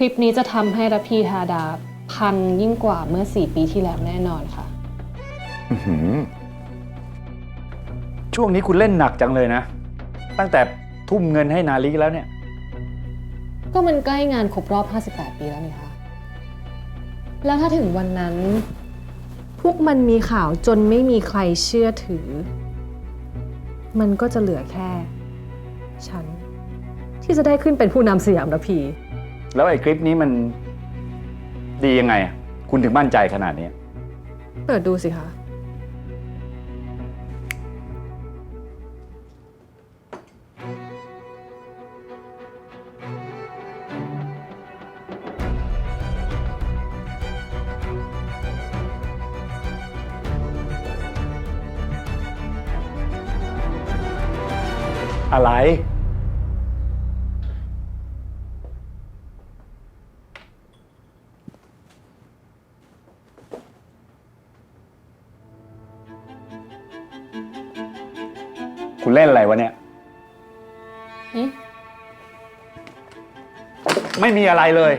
คลิปนี้จะทำให้ระพีธาดาพังยิ่งกว่าเมื่อ 4 ปีที่แล้วแน่นอนค่ะ อื้อหือช่วงนี้คุณเล่นหนักจังเลยนะ ตั้งแต่ทุ่มเงินให้นาลิแล้วเนี่ย ก็มันใกล้งานครบรอบ 58 ปีแล้วนี่คะแล้วถ้าถึงวันนั้น พวกมันมีข่าวจนไม่มีใครเชื่อถือ มันก็จะเหลือแค่ ฉัน ที่จะได้ขึ้นเป็นผู้นำสยามระพี แล้วไอ้คลิปนี้มันดียังไงอะคุณถึงมั่นใจขนาดนี้เปิดดูสิคะ อะไร คุณเล่นอะไรวะเนี่ยอืมไม่มีอะไรเลย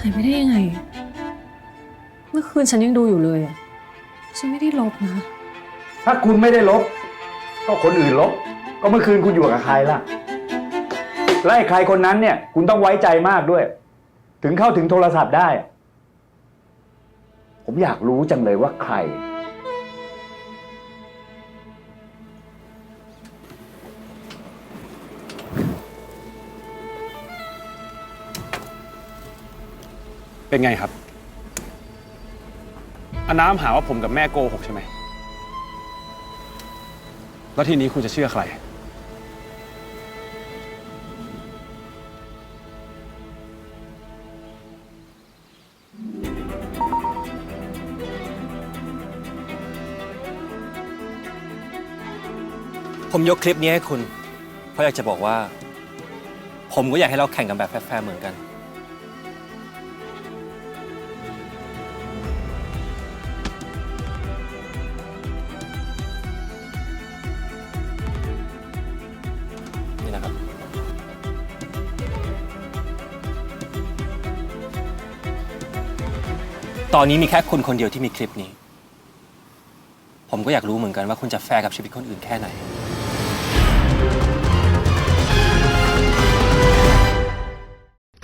หายไปได้ยังไง เมื่อคืนฉันยังดูอยู่เลยอะฉันไม่ได้ลบนะ ถ้าคุณไม่ได้ลบ ก็คนอื่นลบ ก็เมื่อคืนคุณอยู่กับใครล่ะ และไอ้ใครคนนั้นเนี่ย คุณต้องไว้ใจมากด้วย ถึงเข้าถึงโทรศัพท์ได้ ผมอยากรู้จังเลยว่าใคร เป็นไงครับอาน้ำหาว่าผมกับแม่โกหกใช่ไหม แล้วทีนี้คุณจะเชื่อใคร ผมยกคลิปนี้ให้คุณ เพราะอยากจะบอกว่า ผมก็อยากให้เราแข่งกันแบบแฟร์ๆเหมือนกัน นี่นะครับ ตอนนี้มีแค่คุณคนเดียวที่มีคลิปนี้ ผมก็อยากรู้เหมือนกันว่าคุณจะแฟร์กับชีวิตคนอื่นแค่ไหน